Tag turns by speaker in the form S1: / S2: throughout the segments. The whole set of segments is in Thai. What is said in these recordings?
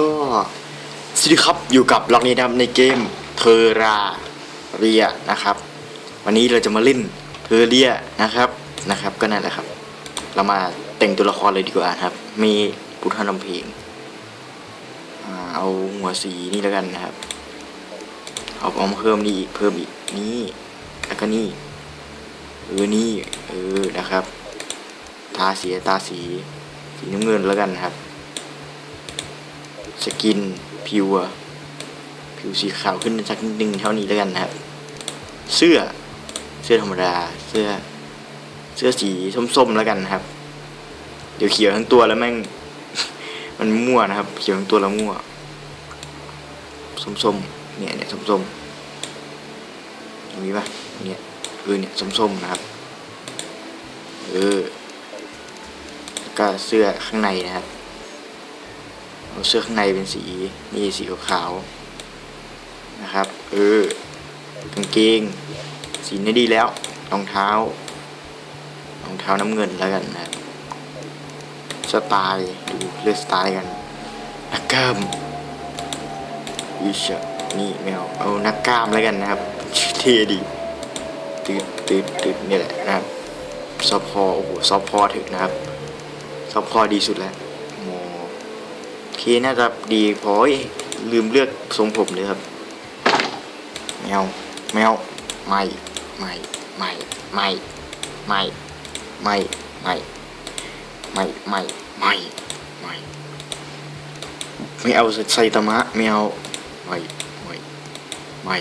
S1: ก็สวัสดีครับอยู่กับล็อกนี้นะในเกมเทอราเรียนะครับ วันนี้เราจะมาเล่นเทอเรียนะครับนะครับ ก็นั่นแหละครับ เรามาแต่งตัวละครเลยดีกว่าครับ มีพุทธนำเพลงอเอาหัวสีนี่แล้วกันนะครับ เอาเอามเพิ่มนี่อีกเพิ่มอีกนี่แล้วก็นี่เออนี่เออนะครับทาสีตาสีสีน้ำเงินแล้วกันครับ สกินผิวผิวสีขาวขึ้นสักนิดนึงเท่านี้แล้วกันนะครับ เสื้อเสื้อธรรมดาเสื้อเสื้อสีส้มๆแล้วกันนะครับ เดี๋ยวเขียวทั้งตัวแล้วแม่ง มันมั่วนะครับ เขียวทั้งตัวแล้วมั่วส้มๆเนี่ยเนี่ยส้มๆอย่างนี้ปะเนี่ยเออเนี่ยส้มๆนะครับเออแล้วก็เสื้อข้างในนะครับ เอาเสื้อข้างในเป็นสีนี่สีขาวๆนะครับเออกางเกง สีนี้ดีแล้วรองเท้ารองเท้าน้ำเงินแล้วกันนะสไตล์ดูเลือกสไตล์กันนักกล้ามวิชะนี่แมวเอานักกล้ามแล้วกันนะครับเท่ดีตืดตืดตืดนี่แหละนะครับซอฟพอโอ้โหซอฟพอถึงนะครับซอฟพอดีสุดแล้ว เคน่าจะดีพอยลืมเลือกทรงผมเลยครับ แมว แมว ไม่ ไม่ ไม่ ไม่ ไม่ ไม่ ไม่ ไม่ ไม่ ไม่ ไม่ ไม่เอาไซตามะไม่เอา ไม่ ไม่ ไม่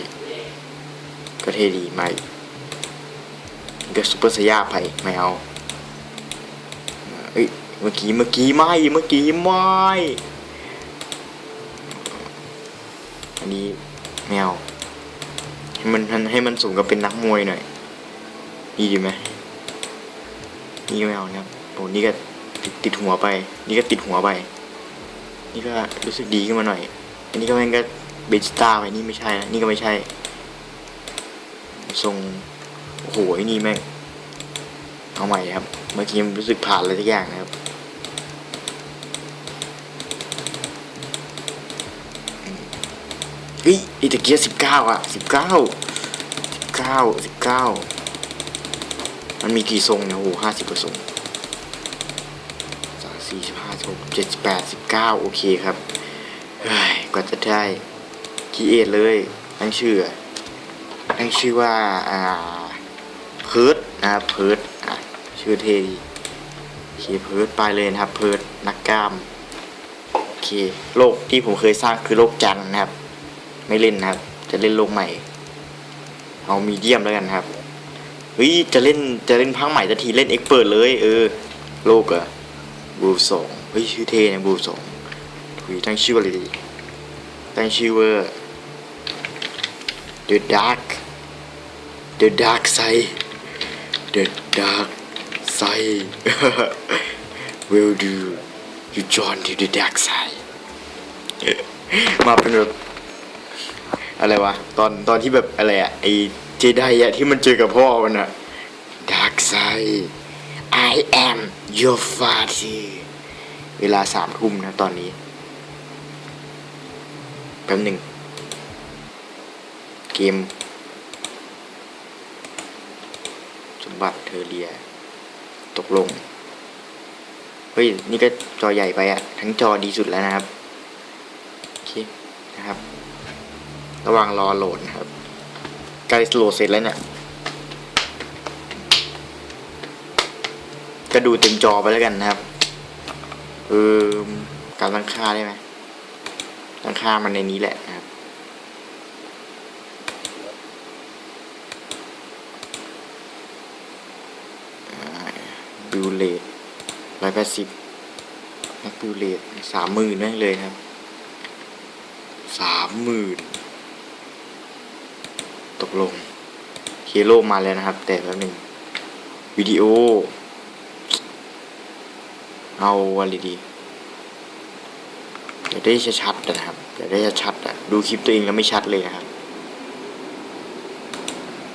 S1: ก็เท่ดี ไม่ก็ซุปเปอร์สยาไปไม่เอา เอ้ย เมื่อกี้ เมื่อกี้ ไม่ เมื่อกี้ ไม่ อั นี้แมวให้มันให้มันสมกับเป็นนักมวยหน่อยนี่ดีไหมนี่ก็ไม่เอานะครับโอ้นี่ก็ติดติดหัวไป นี่ก็ติดหัวไป นี่ก็รู้สึกดีขึ้นมาหน่อย อันนี้ก็แม่งก็เบจิต้าไปนี่ไม่ใช่นะนี่ก็ไม่ใช่ทรงโอ้โหนี่แม่งเอาใหม่ครับ เมื่อกี้มันรู้สึกผ่านอะไรทุกอย่างนะครับ เฮ้ยไอีตะเกียสิบเก้าอะสิบเก้าสิบเก้าสิบเก้ามันมีกี่ทรงเนี่ยโอ้โหห้าสิบกว่าทรงสามสี่สิบห้าหกเจ็ดสิบแปดสิบเก้าโอเคครับเฮ้ยกว่าจะได้คีเอทเลยตั้งชื่อตั้งชื่อว่าอ่าเพิร์ดนะครับเพิร์ดอะชื่อเทดีโอเคเพิร์ดไปเลยนะครับเพิร์ดนักกล้ามโอเคโลกที่ผมเคยสร้างคือโลกจันนะครับ ไม่เล่นนะครับ จะเล่นโลกใหม่ เอามีเดียมแล้วกันครับเฮ้ยจะเล่นจะเล่นพังใหม่จะทีเล่นเอ็กเปิดเลย เออ โลกอะบูสองเฮ้ยชื่อเทนะบูสองถุยตั้งชื่ออะไรดีตั้งชื่อว่า The Dark The Dark Side The Dark Side Will do you join to the dark side มาเป็นแบบ อะไรวะ ตอนตอนที่แบบอะไรอะไอเจไดอะที่มันเจอกับพ่อมันอะ Dark Side I am your father เวลาสามทุ่มนะตอนนี้แป๊บหนึ่งเกม สมบัติเทอเรีย ตกลง เฮ้ย นี่ก็จอใหญ่ไปอะทั้งจอดีสุดแล้วนะครับ โอเค นะครับ ระหว่างรอโหลดนะครับใกล้โหลดเสร็จแล้วเนี่ยก็ดูเต็มจอไปแล้วกันนะครับเออการตั้งค่าได้ไหมตั้งค่ามันในนี้แหละนะครับบิวเลตร้อยแปดสิบแม็กบิวเลตสามหมื่นนั่นเลยครับสามหมื่น ตกลงเฮโร่มาแล้วนะครับ แต่แป๊บนึงวิดีโอ เอาอะไรดีอยากได้ชัดๆนะครับอยากได้ชัดๆอะดูคลิปตัวเองแล้วไม่ชัดเลยนะครับ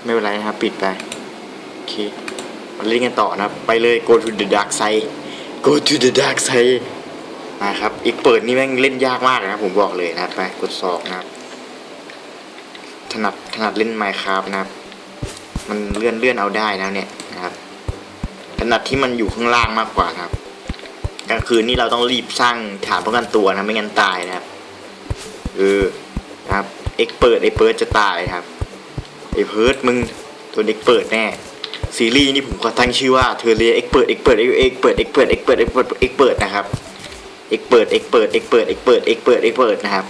S1: ไม่เป็นไรนะครับ ปิดไปโอเคมาเล่นกันต่อนะครับไปเลย go to the dark side go to the dark side นะครับอีกเปิดนี่แม่งเล่นยากมากนะครับผมบอกเลยนะไปกดสองนะครับ ถนัดถนัดเล่นไมค์ครับนะครับ มันเลื่อนเลื่อนเอาได้นะเนี่ยนะครับ ถนัดที่มันอยู่ข้างล่างมากกว่าครับกลางคืนนี่เราต้องรีบสร้างฐานป้องกันตัวนะไม่งั้นตายนะครับเออนะครับเอ็กเปิดไอเปิดจะตายครับไอเพิร์ดมึงตัวเด็กเปิดแน่ซีรีส์นี่ผมขอตั้งชื่อว่าเทอเรียเอ็กเปิดเอ็กเปิดเอ็กเปิดเอ็กเปิดเอ็กเปิดเอ็กเปิดเอ็กเปิดนะครับเอ็กเปิดเอ็กเปิดเอ็กเปิดเอ็กเปิดเอ็กเปิดเอ็กเปิดนะครับ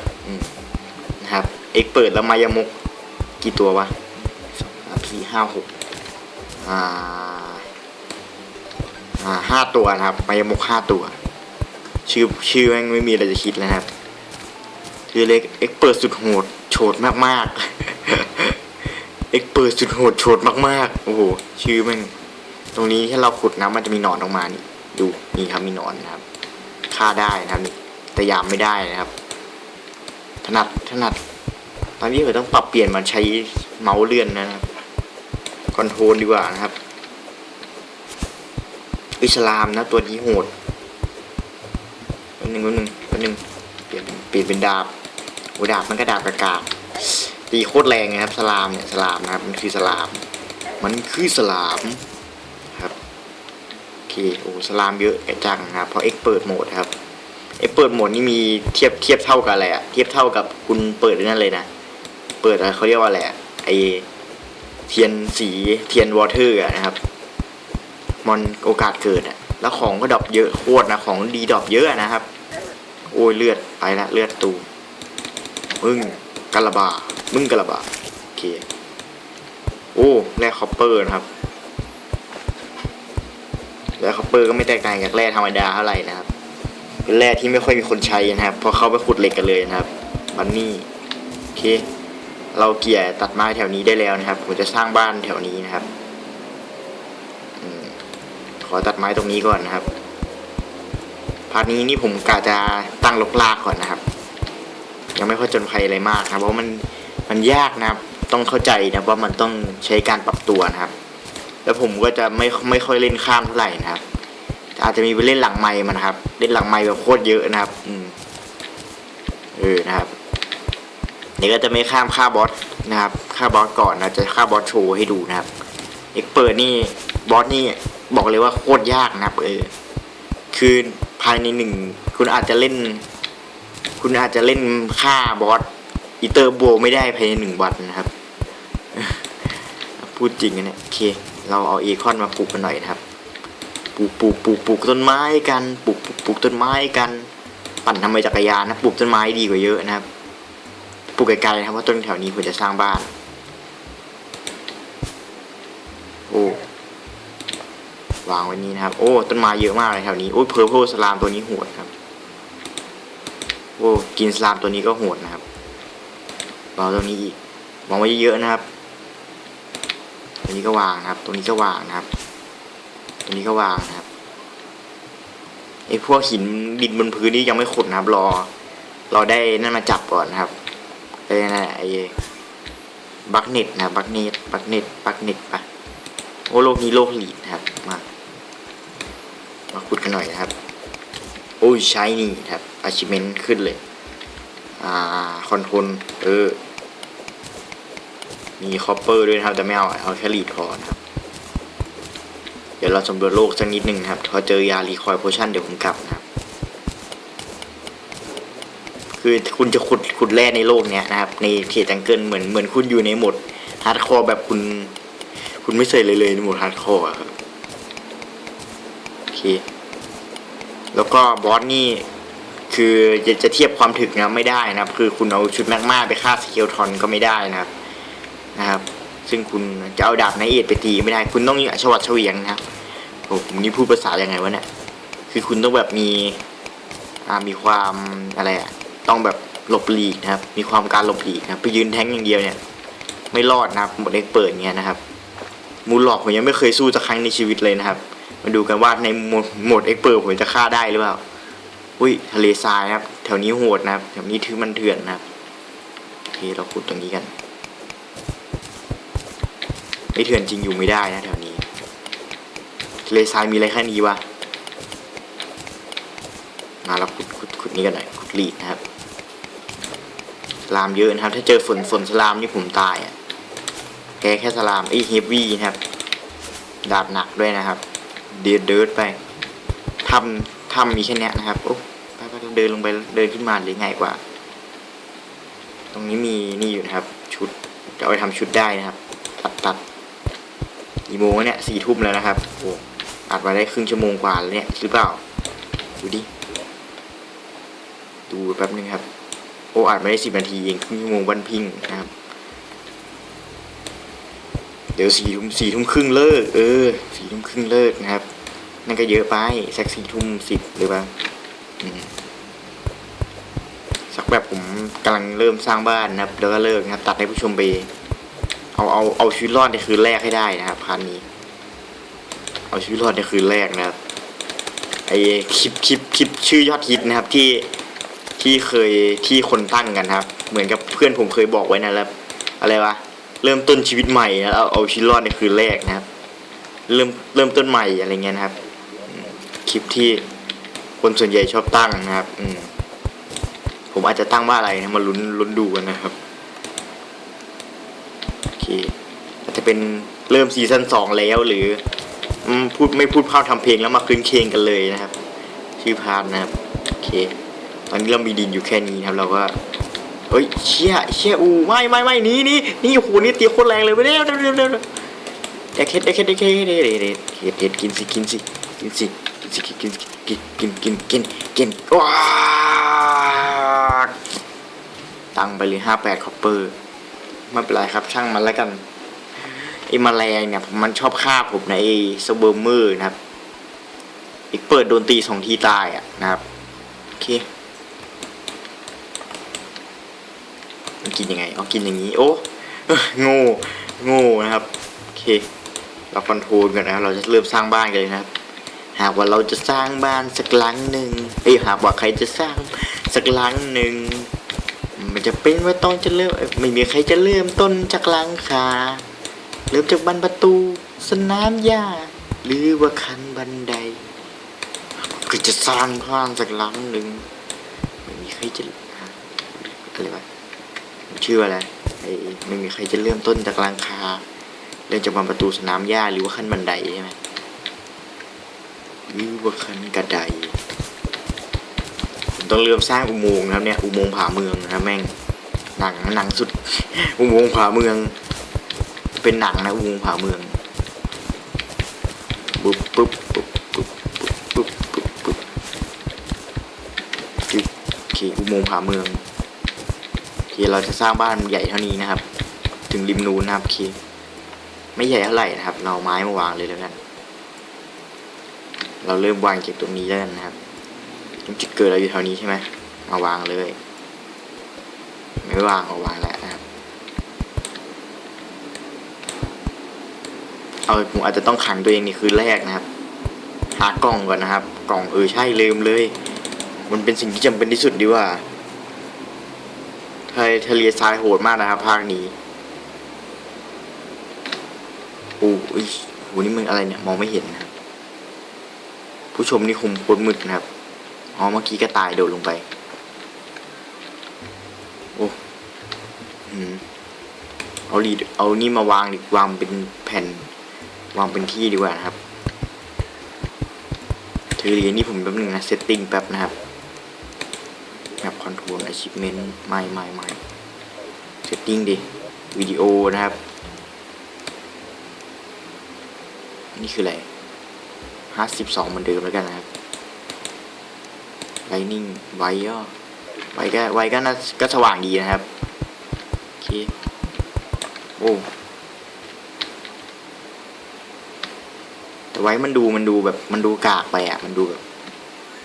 S1: นะครับเอ็กเปิดแล้วมายามก กี่ตัววะสองสามสี่ห้าหกอ่าอ่าห้าตัวนะครับมายามกห้าตัว ชื่อชื่อแม่งไม่มีอะไรจะคิดแล้วครับชื่อเล็กเอ็กเปิดสุดโหดโฉดมากมากเอ็กเปิดสุดโหดโฉดมากๆโอ้โหชื่อแม่งตรงนี้ถ้าเราขุดน้ำมันจะมีหนอนออกมานี่ดูนี่ครับมีหนอนนะครับฆ่าได้นะครับนี่แต่ยามไม่ได้นะครับ ถนัดถนัด อนนี้เราต้องปรับเปลี่ยนมาใช้เมาส์เลื่อนนะครับคอนโทรลดีกว่านะครับ อิสลามนะตัวนี้โหดวันหนึ่งวันหนึ่งวันหนึ่งเปลี่ยนเปลี่ยนเป็นดาบโอ้ดาบมันก็ดาบกากาตีโคตรแรงนะครับสลามเนี่ยสลามนะครับมันคือสลาม มันคือสลามครับโอเคโอ้สลามเยอะจังนะครับเพราะเอ็กเปิดโหมดครับเอ็กเปิดโหมดนี่มีเทียบเทียบเท่ากับอะไรอะเทียบเท่ากับคุณเปิดนั่นเลยนะ เปิดอะเขาเรียกว่าอะไรอะไอเทียนสีเทียนวอเตอร์อะนะครับมอนโอกาสเกิดอะแล้วของก็ดรอปเยอะโคตรนะของดีดรอปเยอะนะครับ โอ้ยเลือดไปละเลือดตูมึงกะละบา มึงกะละบาโอเคโอ้แร่คอปเปอร์นะครับแร่คอปเปอร์ก็ไม่แตกต่างจากแร่ธรรมดาเท่าไหร่นะครับ เป็นแร่ที่ไม่ค่อยมีคนใช้นะครับเพราะเขาไปขุดเหล็กกันเลยนะครับบันนี่โอเค เราเกี่ยตัดไม้แถวนี้ได้แล้วนะครับ ผมจะสร้างบ้านแถวนี้นะครับขอตัดไม้ตรงนี้ก่อนนะครับพาร์ทนี้นี่ผมกะจะตั้งลกลากก่อนนะครับ ยังไม่ค่อยจนภัยอะไรมากนะครับเพราะมันมันยากนะครับ ต้องเข้าใจนะว่ามันต้องใช้การปรับตัวนะครับ แล้วผมก็จะไม่ไม่ค่อยเล่นข้ามเท่าไหร่นะครับ อาจจะมีไปเล่นหลังไม้มันครับ เล่นหลังไม้แบบโคตรเยอะนะครับ อืมเออนะครับ ดี๋ยวก็จะไม่ข้ามค่าบอสนะครับค่าบอสก่อนนะจะค่าบอสโชว์ให้ดูนะครับเอ็กเปิดนี่บอสนี่บอกเลยว่าโคตรยากนะครับเออคือภายในหนึ่งคุณอาจจะเล่น คุณอาจจะเล่นฆ่าบอสอีเตอร์โบไม่ได้ภายในหนึ่งวันนะครับ พูดจริงนะเนี่ยโอเค เราเอาเอคอนมาปลูกกันหน่อยนะครับปลูกปลูกปลูกปลูกต้นไม้กันปลูกปลูกปลูกต้นไม้กัน ปั่นทำไมจักรยานนะปลูกต้นไม้ดีกว่าเยอะนะครับ ปลูกไกลๆนะครับว่าต้นแถวนี้ควรจะสร้างบ้าน โอ้วางไว้นี้นะครับ โอ้ ต้นไม้เยอะมากเลยแถวนี้ โอ้เพอร์เพลสลามตัวนี้โหดครับ โอ้กินสลามตัวนี้ก็โหดนะครับวางตรงนี้อีกวางไว้เยอะๆนะครับตัวนี้ก็วางนะครับตัวนี้ก็วางนะครับตัวนี้ก็วางนะครับไอ้พวกหินดินบนพื้นนี่ยังไม่ขุดนะครับ รอ รอได้นั่นมาจับก่อนนะครับ อ้นั่นไอ้บักเน็ตนะบักเน็ตบักเน็ตบักเน็ตปะโอ้โลกนี้โลกหลีดนะครับ มา มาขุดกันหน่อยนะครับ โอ้ยใช้นี่ครับ achievement ขึ้นเลย อ่าคอนโทรลเออ มีคอปเปอร์ด้วยนะครับแต่ไม่เอาเอาแค่หลีดพอนะครับ เดี๋ยวเราสำรวจโลกสักนิดหนึ่งครับพอเจอยารีคอยโพชั่นเดี๋ยวผมกลับนะครับ คือคุณจะขุดขุดแร่ในโลกเนี้ยนะครับ ในเขตจังเกิลเหมือนเหมือนคุณอยู่ในหมดฮาร์ดคอร์แบบคุณ คุณไม่ใส่เลยเลยในหมดฮาร์ดคอร์ครับโอเค แล้วก็บอสนี่คือจะจะเทียบความถึกนะไม่ได้นะครับ คือคุณเอาชุดแมกมาไปฆ่าสเกลทอนก็ไม่ได้นะครับนะครับ ซึ่งคุณจะเอาดาบไนเอทไปตีไม่ได้ คุณต้องชวัดเฉวียงนะครับโอ้ผมนี่พูดภาษายังไงวะเนี่ยคือคุณต้องแบบมีมีความอะไรอะ ต้องแบบหลบหลีกนะครับ มีความการหลบหลีกนะไปยืนแท้งอย่างเดียวเนี่ย ไม่รอดนะครับ หมดเล็กเปิดเงี้ยนะครับ มูลหลอกผมยังไม่เคยสู้สักครั้งในชีวิตเลยนะครับ มาดูกันว่าในหมดหมดเอ็กเปิดผมจะฆ่าได้หรือเปล่า อุ้ยทะเลทรายครับ แถวนี้โหดนะครับ แถวนี้ถือมันเถื่อนนะครับโอเคเราขุดตรงนี้กันไม่เถื่อนจริงอยู่ไม่ได้นะแถวนี้ทะเลทรายมีอะไรแค่นี้วะมาเราขุดขุดนี่กันหน่อยขุดรีดนะครับ สลามเยอะนะครับ ถ้าเจอฝนฝนสลามนี่ผมตายอะแกแค่สลามไอ้เฮฟวี่นะครับ ดาบหนักด้วยนะครับ เดินเดินไปทำทำมีแค่นี้นะครับโอ้ไปไปเดินลงไปเดินขึ้นมาเลยง่ายกว่า ตรงนี้มีนี่อยู่นะครับ ชุดจะเอาไปทำชุดได้นะครับ ตัดตัดกี่โมงเนี่ยสี่ทุ่มแล้วนะครับโอ้อัดมาได้ครึ่งชั่วโมงกว่าแล้วเนี่ยหรือเปล่าดูดิดูแป๊บนึงครับ โอ้อัดมาได้สิบนาทีเองครึ่งชั่วโมงวันพิงนะครับ เดี๋ยวสี่ทุ่มสี่ทุ่มครึ่งเลิก เออสี่ทุ่มครึ่งเลิกนะครับ นั่นก็เยอะไปสักสี่ทุ่มสิบหรือเปล่าสักแบบผมกำลังเริ่มสร้างบ้านนะครับ แล้วก็เลิกนะครับ ตัดให้ผู้ชมไป เอาเอาเอาชีวิตรอดในคืนแรกให้ได้นะครับพันนี้ เอาชีวิตรอดในคืนแรกนะครับไอคลิปคลิปคลิปชื่อยอดฮิตนะครับที่ ที่เคยที่คนตั้งกันครับ เหมือนกับเพื่อนผมเคยบอกไว้นะครับอะไรวะเริ่มต้นชีวิตใหม่นะเอาเอาชีวิตรอดในคืนแรกนะครับ เริ่มเริ่มต้นใหม่อะไรเงี้ยนะครับคลิปที่คนส่วนใหญ่ชอบตั้งนะครับ อืมผมอาจจะตั้งว่าอะไรนะมาลุ้นลุ้นดูกันนะครับโอเคอาจจะเป็นเริ่มซีซั่นสองแล้วหรืออพูดไม่พูดพร่ำทำเพลงแล้วมาคืนเคงกันเลยนะครับ ชื่อพาร์ทนะครับโอเค ตอนนี้เรามีดินอยู่แค่นี้ครับเราก็เฮ้ยเชี่ยเชี่ยอูไม่ไม่ไม่นี่นี่นี่โอ้โหนี่ตีโคตรแรงเลยไปเร็วเร็วเร็วเร็วเร็วเด็กเฮ็ดเด็กเฮ็ดเด็กเฮ็ดเด็กเฮ็ดเฮ็ดเฮ็ดกินสิกินสิกินสิกินสิกินกินกินกินกินกินว้าตังไปเลยห้าแปดคอปเปอร์ไม่เป็นไรครับ ช่างมันแล้วกันไอ้แมลงเนี่ยมันชอบฆ่าผมในไอ้สเบิร์มเมอร์นะครับ อีกเปิดโดนตีสองทีตายอะนะครับ โอเค มันกินยังไงเอากินอย่างนี้ โอ้โง่โง่นะครับโอเค เราคอนโทรลกันนะเราจะเริ่มสร้างบ้านกันเลยนะครับ หากว่าเราจะสร้างบ้านสักหลังหนึ่งเอ้ยหากว่าใครจะสร้างสักหลังหนึ่งมันจะเป็นว่าต้องจะเริ่มเอ้ยไม่มีใครจะเริ่มต้นจากหลังคาเริ่มจากบันประตู สนามหญ้าหรือว่าคันบันไดก็จะสร้างบ้านสักหลังหนึ่งไม่มีใครจะฮะอะไรวะ ชื่ออะไรไม่มีใครจะเริ่มต้นจากลังคาเริ่มจากบานประตูสนามหญ้าหรือว่าขั้นบันไดใช่ไหมหรือว่าขั้นกระไดต้องเริ่มสร้างอุโมงค์ครับเนี่ยอุโมงค์ผาเมืองนะแม่งหนังหนังสุด อุโมงค์ผาเมือง เป็นหนังนะอุโมงค์ผาเมืองปุ๊บปุ๊บปุ๊บปุ๊บปุ๊บปุ๊บปุ๊บโอเคอุโมงค์ผาเมือง เคเราจะสร้างบ้านใหญ่เท่านี้นะครับ ถึงริมนูนนะครับเคไม่ใหญ่เท่าไหร่นะครับ เราไม้มาวางเลยแล้วกัน เราเริ่มวางจากตรงนี้แล้วกันนะครับจุดเกิดเราอยู่แถวนี้ใช่ไหมมาวางเลย ไม่วางเอาวางแล้วนะครับ เอาผมอาจจะต้องขังตัวเองในคืนแรกนะครับ หากล่องก่อนนะครับ กล่องเออใช่ลืมเลย มันเป็นสิ่งที่จำเป็นที่สุดดีว่า ทะเลทะเลทรายโหดมากนะครับภาคนี้โอ้ยโหนี่มึงอะไรเนี่ย มองไม่เห็นนะผู้ชมนี่คมโคตรมืดนะครับ อ๋อ เมื่อกี้ก็ตายโดดลงไป โอ้อืมเอาลีดเอานี่มาวางดิวางเป็นแผ่น วางเป็นที่ดีกว่านะครับเทอเรียนี่ผมแป๊บนึงนะ เซตติ้งแป๊บนะครับ คอนทรล achievement ไม่ไม่ไม่ setting ดิ วิดีโอนะครับ นี่คืออะไรห้าสิบสองเหมือนเดิมแล้วกันนะครับ lightning ไวก็ไวก็ไวก็น่าก็สว่างดีนะครับ โอเค โอ้แต่ไว้มันดูมันดูแบบมันดูกากไปอะ มันดูแบบ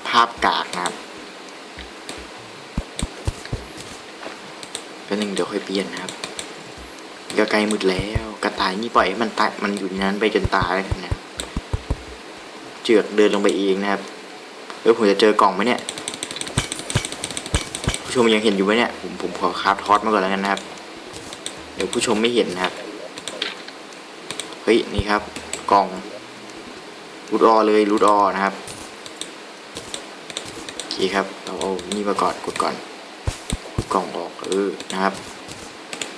S1: ภาพกากนะครับ หนึ่งเดี๋ยวค่อยเปลี่ยนนะครับก็ใกล้มืดแล้วกระต่ายนี่ปล่อยให้มันตายมันอยู่ในนั้นไปจนตายแล้วนนะ เจือกเดินลงไปเองนะครับเออผมจะเจอกล่องไหมเนี่ยผู้ชมยังเห็นอยู่ไหมเนี่ยผมผมขอคราฟทอสมาก่อนแล้วกันนะครับ เดี๋ยวผู้ชมไม่เห็นนะครับเฮ้ยนี่ครับ กล่องรูดออเลยรูดออนะครับโอเคครับ เราเอานี่มาก่อนกดก่อน กล่องออกเออนะครับ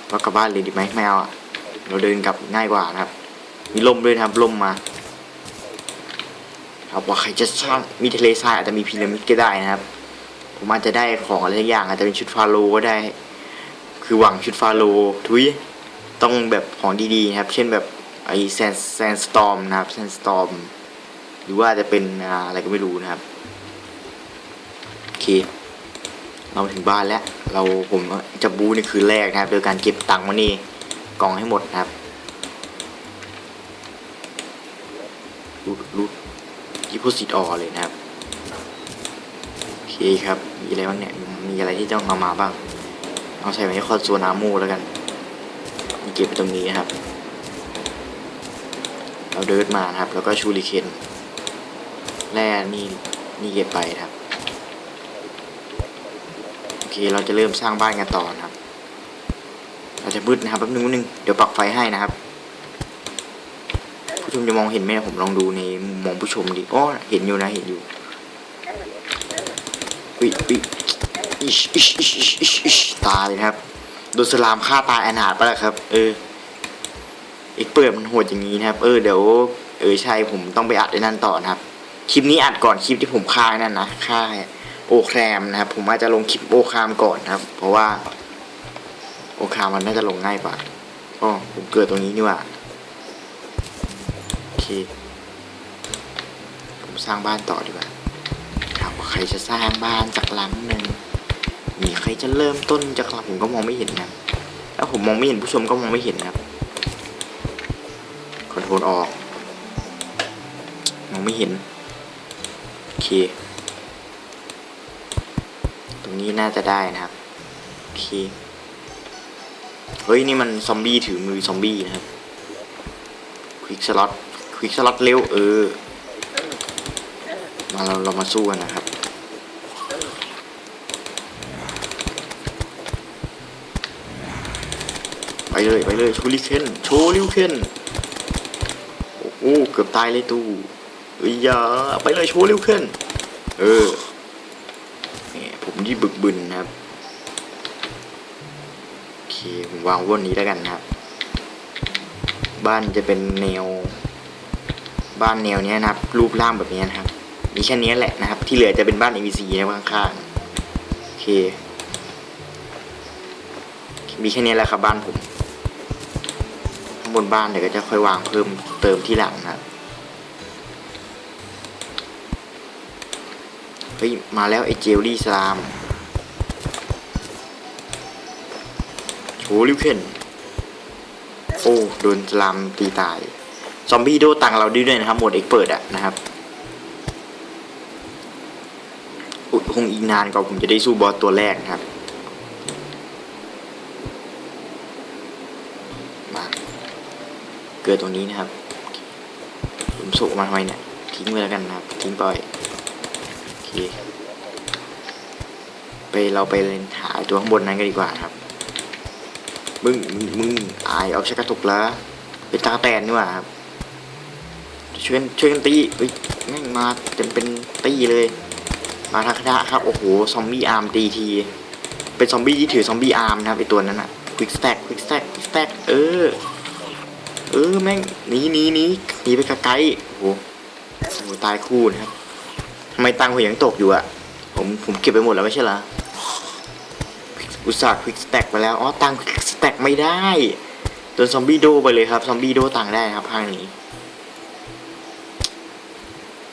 S1: เรากลับบ้านเลยดีไหมไม่เอาอะเราเดินกลับง่ายกว่านะครับ มีลมด้วยนะครับลมมาครับว่าใครจะสร้างมีทะเลทรายอาจจะมีพีระมิดก็ได้นะครับ ผมอาจจะได้ของอะไรสักอย่าง อาจจะเป็นชุดฟาโรก็ได้ คือหวังชุดฟาโรทุยต้องแบบของดีๆนะครับ เช่นแบบไอแซนแซนสตอมนะครับแซนสตอมหรือว่าจะเป็นอะไรก็ไม่รู้นะครับโอเค เราถึงบ้านแล้ว เราผมจะบูในคืนแรกนะครับ โดยการเก็บตังค์มานี่กองให้หมดนะครับรูดรูดดิโพสิตออเลยนะครับ โอเคครับ มีอะไรบ้างเนี่ย มีอะไรที่ต้องเอามาบ้าง เอาใส่ไว้ในคอนโซลนาโมแล้วกัน มีเก็บไปตรงนี้นะครับ เราเดินมาครับ แล้วก็ชูริเคนแร่นี่นี่เก็บไปครับ เราจะเริ่มสร้างบ้านกันต่อนะครับ เราจะมืดนะครับแป๊บนึงนึงเดี๋ยวปักไฟให้นะครับ ผู้ชมจะมองเห็นไหมผมลองดูในมุมมองผู้ชมดิอ๋อเห็นอยู่นะเห็นอยู่อุ้ยอุ้ยอิชอิชอิชอิชอิชอิชตายนะครับโดนสลามฆ่าตายอนาถไปแล้วครับ เออเอกเปิดมันโหดอย่างนี้นะครับ เออเดี๋ยวเออใช่ผมต้องไปอัดไอ้นั่นต่อนะครับ คลิปนี้อัดก่อนคลิปที่ผมฆ่านั่นนะฆ่า โอแครมนะครับ ผมอาจจะลงคลิปโอครามก่อนนะครับ เพราะว่า โอครามมันน่าจะลงง่ายกว่าอ๋อผมเกิดตรงนี้นี่ว่าโอเค ผมสร้างบ้านต่อดีกว่าครับว่าใครจะสร้างบ้านจากหลังหนึ่งมีใครจะเริ่มต้นจากหลังผมก็มองไม่เห็นนะแล้วผมมองไม่เห็นผู้ชมก็มองไม่เห็นนะครับคอนโทรลออกมองไม่เห็นโอเค นี้น่าจะได้นะครับโอเคเฮ้ยนี่มันซอมบี้ถือมือซอมบี้นะครับควิกสล็อตควิกสล็อตเร็วเออมาเราเรามาสู้กันนะครับไปเลยไปเลยชูริเคนโชว์ริวเคนโอ้โหเกือบตายเลยตู้เอ้ยอย่าไปเลยโชว์ริวเคนเออ ผมที่บึกบึนนะครับโอเคผมวางวนนี้แล้วกันนะครับ บ้านจะเป็นแนว บ้านแนวเนี้ยนะครับ รูปร่างแบบนี้นะครับมีแค่นี้แหละนะครับ ที่เหลือจะเป็นบ้าน MVC นะข้างๆโอเคมีแค่นี้แหละครับบ้านผมข้างบนบ้านเดี๋ยวก็จะค่อยวางเพิ่มเติมที่หลังนะครับ ฮ้ย มาแล้วไอ้เจลลี่สลามโชว์ลิวเคนโอ้โดนสลามตีตาย ซอมบี้โดตังเราด้วยนะครับ หมดเอกเปิดอะนะครับอุ๊ยคงอีกนานกว่าผมจะได้สู้บอสตัวแรกนะครับ มาเกิดตรงนี้นะครับ ผมสุกมาทำไมเนี่ย ทิ้งไว้แล้วกันนะครับ ทิ้งปล่อย เคไปเราไปหาตัวข้างบนนั้นกันดีกว่าครับ มึงมึงมึงอายเอาชักกระตุกแล้วเป็นตาแตนนี่หว่าครับช่วยกันช่วยกันตีเฮ้ยแม่งมาเต็มเป็นตีเลย มาทางคณะครับโอ้โหซอมบี้อาร์มตีทีเป็นซอมบี้ที่ถือซอมบี้อาร์มนะครับไอตัวนั้นอะควิกสแต็กควิกสแต็กควิกสแต็กเออเออแม่งหนีหนีหนีหนีไปไกลๆโอ้โหโอ้โหตายคู่นะครับทำ ไมตังค์ผมยังตกอยู่อะผมผมเก็บไปหมดแล้วไม่ใช่เหรออุตส่าห์ควิกสแต็กไปแล้วอ๋อตังควิกสแต็กไม่ได้โดนซอมบี้โดไปเลยครับซอมบี้โดตังได้ครับภาคนี้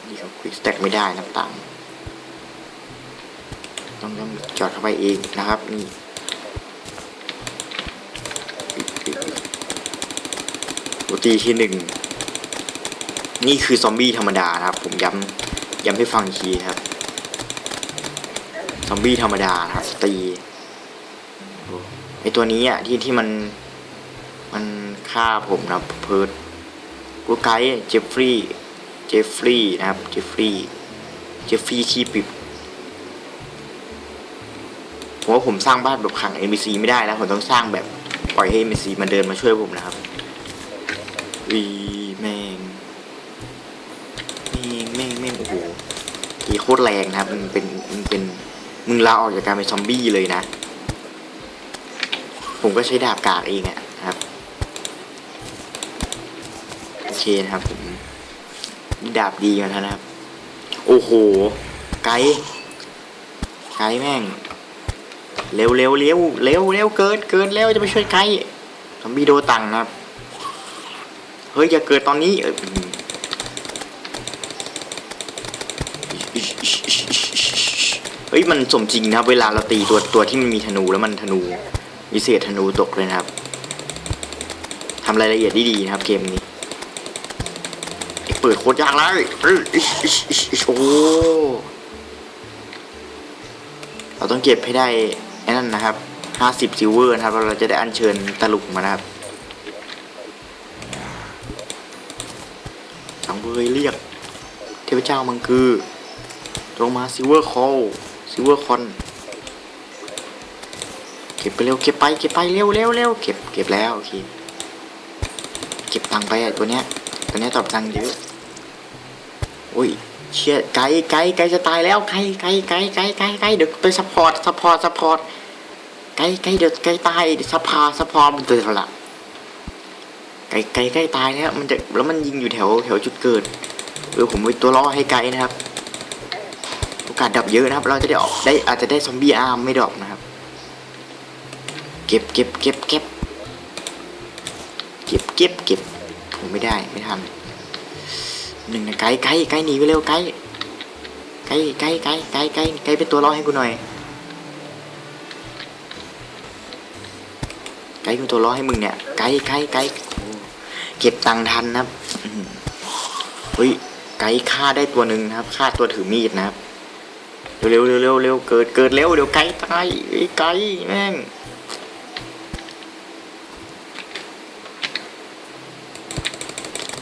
S1: นี่ครับควิกสแต็กไม่ได้นะตังต้องต้องจอดเข้าไปเองนะครับนี่ตีที่หนึ่งนี่คือซอมบี้ธรรมดานะครับ ผมย้ำ ย้ำให้ฟังอีกทีครับ ซอมบี้ธรรมดาครับตีไอตัวนี้อะที่ที่มัน มันฆ่าผมนะเพิร์ดกูไกด์เจฟฟรีย์เจฟฟรีย์นะครับ เจฟฟรีย์เจฟฟรีย์ขี้ปิบผมว่าผมสร้างบ้านแบบขัง NPC ไม่ได้แล้วผมต้องสร้างแบบปล่อยให้ NPC มันเดินมาช่วยผมนะครับวีแม่งแม่งแม่งแม่งโอ้โห ตีโคตรแรงนะครับมันเป็นมันเป็นมึงลาออกจากการเป็นซอมบี้เลยนะ ผมก็ใช้ดาบกากเองอะนะครับโอเคนะครับผมดาบดีกันนะครับ โอ้โห ไกด์ไกด์แม่ง เร็วเร็วเร็วเร็วเร็วเกินเกินเร็วจะไปช่วยไกด์ซอมบี้โดตังนะครับ เฮ้ยอย่าเกิดตอนนี้เออเฮ้ยมันสมจริงนะครับ เวลาเราตีตัวตัวที่มันมีธนูแล้วมันธนูวิเศษธนูตกเลยนะครับทำรายละเอียดได้ดีนะครับ เกมนี้เปิดโคตรยากเลยโอ้เราต้องเก็บให้ได้ไอ้นั่นนะครับห้าสิบซิลเวอร์นะครับเราจะได้อัญเชิญตลุกมานะครับสังเวยเรียก เทพเจ้ามังคือตรงมาซิเวอร์คอล ซิเวอร์คอนเก็บไปเร็วเก็บไปเก็บไปเร็วเร็วเร็วเก็บเก็บแล้วโอเคเก็บตังค์ไปอะตัวเนี้ยตัวเนี้ยตอบตังค์เยอะโอ้ยเชี่ยไกด์ไกด์ไกด์จะตายแล้วไกด์ไกด์ไกด์ไกด์ไกด์ไกด์เดี๋ยวไปซัพพอร์ตซัพพอร์ตซัพพอร์ตไกด์ไกด์เดี๋ยวไกด์ตายซัพพอร์ตซัพพอร์ตมันเตือนละไกลไกลใกล้ตายแล้วมันจะแล้วมันยิงอยู่แถวแถวจุดเกิดเออผมไปตัวล่อให้ไกลนะครับ อกาสดับเยอะนะครับ เราจะได้ออกได้อาจจะได้ซอมบี้อาร์มไม่ดรอปนะครับ เก็บเก็บเก็บเก็บเก็บเก็บเก็บผมไม่ได้ไม่ทันหนึ่งนะไกลไกลไกลหนีไปเร็วไกลไกลไกลไกลไกลไกลไกลเป็นตัวล่อให้กูหน่อยไกลเป็นตัวล่อให้มึงเนี่ยไกลไกลไกลเก็บตังทันนะครับเฮ้ยไกด์ฆ่าได้ตัวหนึ่งนะครับฆ่าตัวถือมีดนะครับ เร็วเร็วเร็วเร็วเกิดเกิดเร็วเดี๋ยวไกด์ตายไอ้ไกด์แม่ง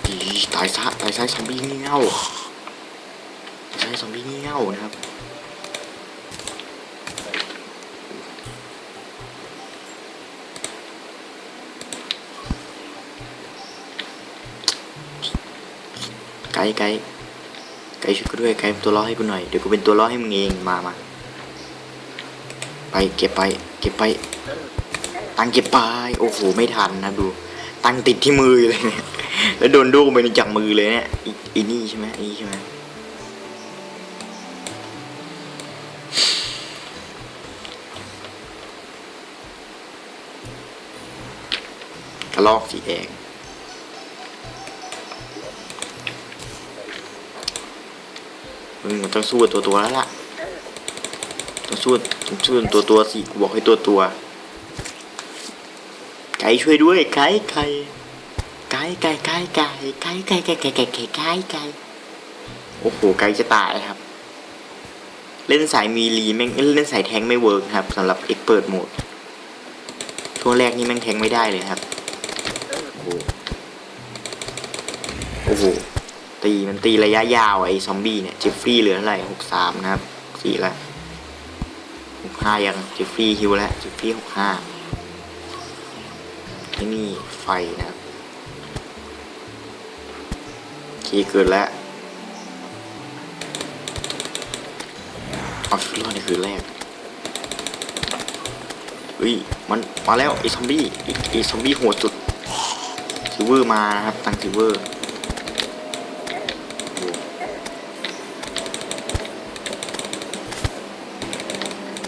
S1: อีตายซะตายซะซอมบี้งี่เง่าตายซะซอมบี้งี่เง่านะครับไกด์ไกด์ ไกช่วยกูด้วยไกเป็นตัวล้อให้กูหน่อยเดี๋ยวกูเป็นตัวล้อให้มึงเองมามาไปเก็บไป เก็บไป ตังเก็บไปโอ้โหไม่ทันนะดู ตังติดที่มือเลยเนี่ยแล้วโดนดูไปในจากมือเลยเนี่ยอีอีนี่ใช่ไหมอีนี่ใช่ไหมกระลอกสีแดง มึงต้องสู้กับตัวตัวแล้วล่ะต้องสู้ต้องสู้กับตัวตัวสิกูบอกให้ตัวตัวไก่ช่วยด้วยไก่ไก่ไก่ไก่ไก่ไก่ไก่ไก่ไก่ไก่ไก่ไก่ไก่ไก่โอ้โหไก่จะตายครับ เล่นสายมีลีแม่งเล่นสายแทงไม่เวิร์กครับสำหรับเอ็กเปิดโหมดช่วงแรกนี่แม่งแทงไม่ได้เลยครับโอ้โหโอ้โห ตีมันตีระยะยาวไอ้ซอมบี้เนี่ยเจฟฟี่เหลือเท่าไหร่หกสามนะครับสี่ละหกห้ายังเจฟฟี่ฮิวแล้วเจฟฟี่หกห้าที่นี่ไฟนะครับคีเกิดแล้วเอาฟิลล์ในคืนแรกเฮ้ย มันมาแล้วไอ้ซอมบี้ไอ้ซอมบี้โหดสุดซิเวอร์มานะครับ ตังซิเวอร์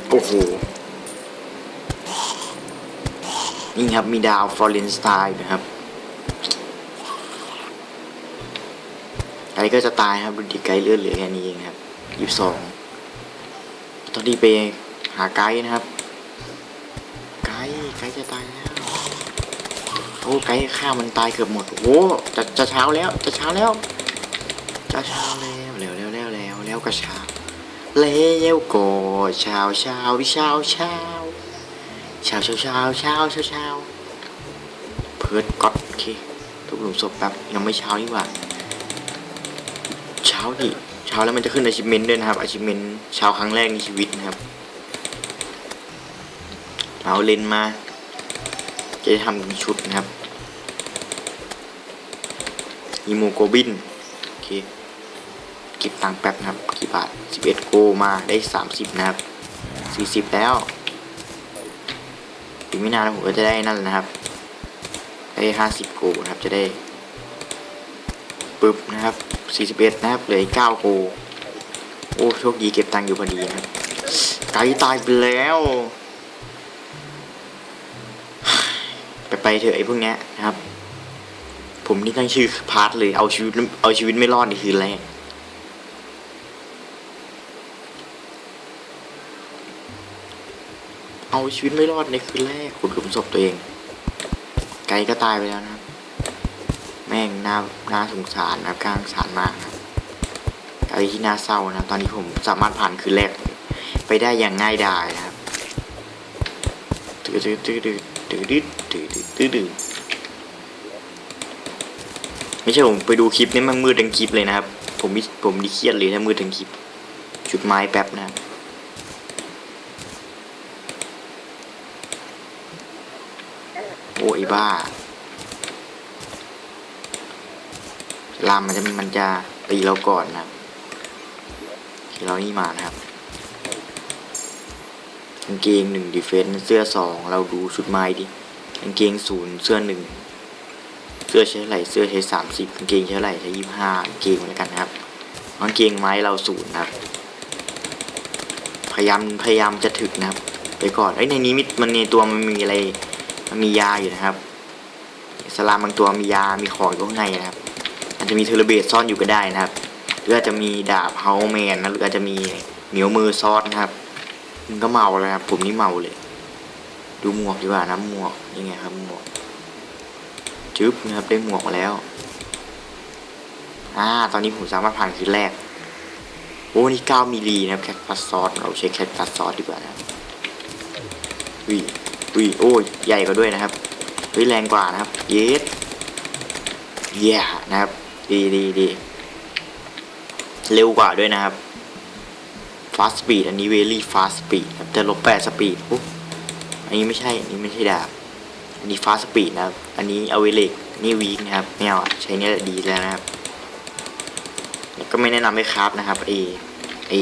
S1: โอ้โห นี่ครับ มีดาวฟลอเรนสไตน์นะครับ ไกด์ก็จะตายครับดูดิไกด์เลือดเหลือแค่นี้เองครับยี่สิบสองตอนนี้ไปหาไกด์นะครับ ไกด์ไกด์จะตายแล้วโอ้ไกด์ฆ่ามันตายเกือบหมดโอ้จะจะเช้าแล้ว จะเช้าแล้ว จะเช้าแล้วเร็วเร็วเร็วเร็วเร็วก็เช้า เลวก็เช้าเช้าเช้าเช้าเช้าเช้าเช้าเช้าเช้าเช้าเพิร์ดก็อดโอเคทุกหลุมศพแป๊บยังไม่เช้านี่หว่าเช้าดิเช้าแล้วมันจะขึ้น achievement ด้วยนะครับ achievement เช้าครั้งแรกในชีวิตนะครับเอาเลนมา จะได้ทำชุดนะครับฮีโมโกบินโอเค เก็บตังค์แป๊บนะครับกี่บาท11โกมาได้ 30 นะครับ 40 แล้วอีกไม่นานผมก็จะได้นั่นนะครับ ได้ 50 โกนะครับจะได้ปึ๊บนะครับ 41 นะครับเหลือ9โกโอ้โชคดีเก็บตังค์อยู่พอดีนะครับไก่ตายไปแล้ว ไปไปเถอะไอ้พวกเนี้ยนะครับ ผมนี่ตั้งชื่อพาร์ทเลยเอาชีวิตเอาชีวิตไม่รอดในคืนแรก เอาชีวิตไม่รอดในคืนแรกขุดหลุมศพตัวเอง ไก่ก็ตายไปแล้วนะครับ แม่งน่าน่าสงสารนะครับกลางสงสารมากนะครับไกที่น่าเศร้านะ ตอนนี้ผมสามารถผ่านคืนแรก ไปได้อย่างง่ายดายนะครับตื้อตื้อตื้อตื้อตื้อตื้อตื้อตื้อตื้อไม่ใช่ผมไปดูคลิปนี้มันมืดทั้งคลิปเลยนะครับ ผมผมดิเครียดเลยถ้ามืดทั้งคลิป จุดไม้แป๊บนะครับ โอ้ยบ้าลามมันจะมันจะตีเราก่อนนะครับที่เรานี่มานะครับกางเกงหนึ่งดีเฟนส์เสื้อสองเราดูชุดไม้ดิกางเกงศูนย์เสื้อหนึ่งเสื้อใช้ไหลเสื้อใช้สามสิบกางเกงใช้ไหลใช้ยี่ห้ากางเกงเหมือนกันครับกางเกงไม้เราศูนย์ครับพยายามพยายามจะถึกนะครับ ไปก่อนไอ้ในนี้มิมันในตัวมันมีอะไร มันมียาอยู่นะครับสลามบางตัวมียา มีของอยู่ข้างในนะครับ อาจจะมีเทอร์เบตซ่อนอยู่ก็ได้นะครับ หรืออาจจะมีดาบเฮาแมนนะหรืออาจจะมีเหนียวมือซ่อสนะครับมันก็เมาแล้วครับ ผมนี่เมาเลย ดูหมวกดีกว่านะหมวกยังไงครับหมวกจึ๊บนะครับได้หมวกมาแล้วอ่าตอนนี้ผมสามารถผ่านคืนแรกโอ้นี่9มิลลินะครับแคคตัสซอสเราใช้แคคตัสซอสดีกว่านะครั บวิวิโอ้ยใหญ่กว่าด้วยนะครับเฮ้ยแรงกว่านะครับเยสเย่นะครับดีดีดีเร็วกว่าด้วยนะครับ fast speed อันนี้ very fast speed ครับแต่ลบแปด speed ปุ๊บอันนี้ไม่ใช่ อันนี้ไม่ใช่ดาบ อันนี้ fast speed นะครับ อันนี้ a v e r a g e นี่ weak นะครับไม่เอาใช้เนี่ยแหละดีแล้วนะครับ ก็ไม่แนะนำให้คราฟนะครับเอเอ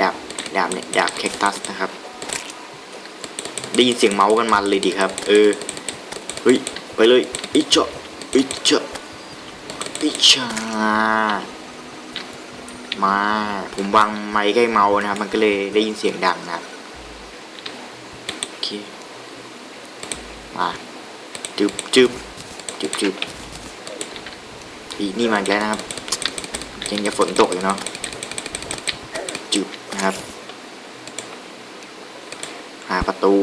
S1: ดาบดาบเนี่ยดาบแคคตัสนะครับ ได้ยินเสียงเมาส์กันมันเลยดีครับ เออ เฮ้ย ไปเลยอิจฉาอิจฉาอิจฉามา ผมวางไม้ใกล้เมาส์นะครับ มันก็เลยได้ยินเสียงดังนะโอเค มาจึบจึบจึบจึบอีนี่มาอีกแล้วนะครับ ยังจะฝนตกอยู่เนาะจึบนะครับ หาประตู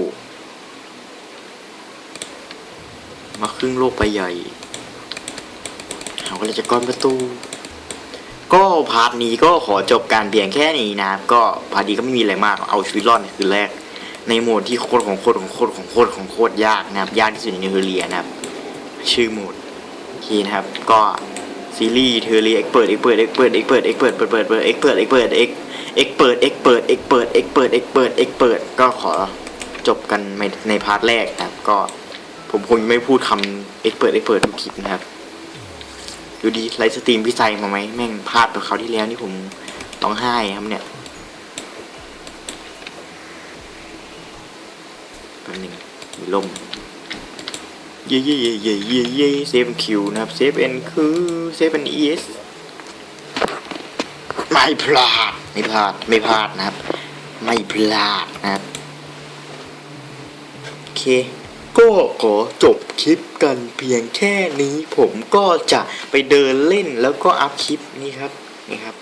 S1: มาครึ่งโลกไปใหญ่เราก็เลยจะก้อนประตู ก็พาร์ทนี้ก็ขอจบการเพียงแค่นี้นะครับก็พาร์ทนี้ก็ไม่มีอะไรมากเอาชีวิตรอดในคืนแรก ในโหมดที่โคตรของโคตรของโคตรของโคตรของโคตรยากนะครับยากที่สุดในเทอร์เรียนะครับ ชื่อโหมดทีนะครับ ก็ซีรีส์เทอร์เรียเอ็กเปิดเอ็กเปิดเอ็กเปิดเอ็กเปิดเอ็กเปิดเปิดเปิดเปิดเอ็กเปิดเอ็กเปิดเอ็กเอ็กเปิดเอ็กเปิดเอ็กเปิดเอ็กเปิดเอ็กเปิดเอ็กเปิดก็ขอจบกันในในพาร์ทแรกนะครับก็ ผมคงไม่พูดคำเอ็กเปิดเอ็กเปิดทุกคลิปนะครับ ดูดีไลฟ์สตรีมพี่ไซมาไหมแม่งพลาดไปเขาที่แล้วนี่ผมร้องไห้ครับเนี่ยแป๊บหนึงมีลมเย่เย่เย่เย่เย่เย่เซฟคิวนะครับเซฟเอ็นคือเซฟเอ็นเอสไม่พลาดไม่พลาดไม่พลาดนะครับ ไม่พลาดนะครับโอเค ก็ขอจบคลิปกันเพียงแค่นี้ผมก็จะไปเดินเล่นแล้วก็อัพคลิปนี้ครับนี่ครับ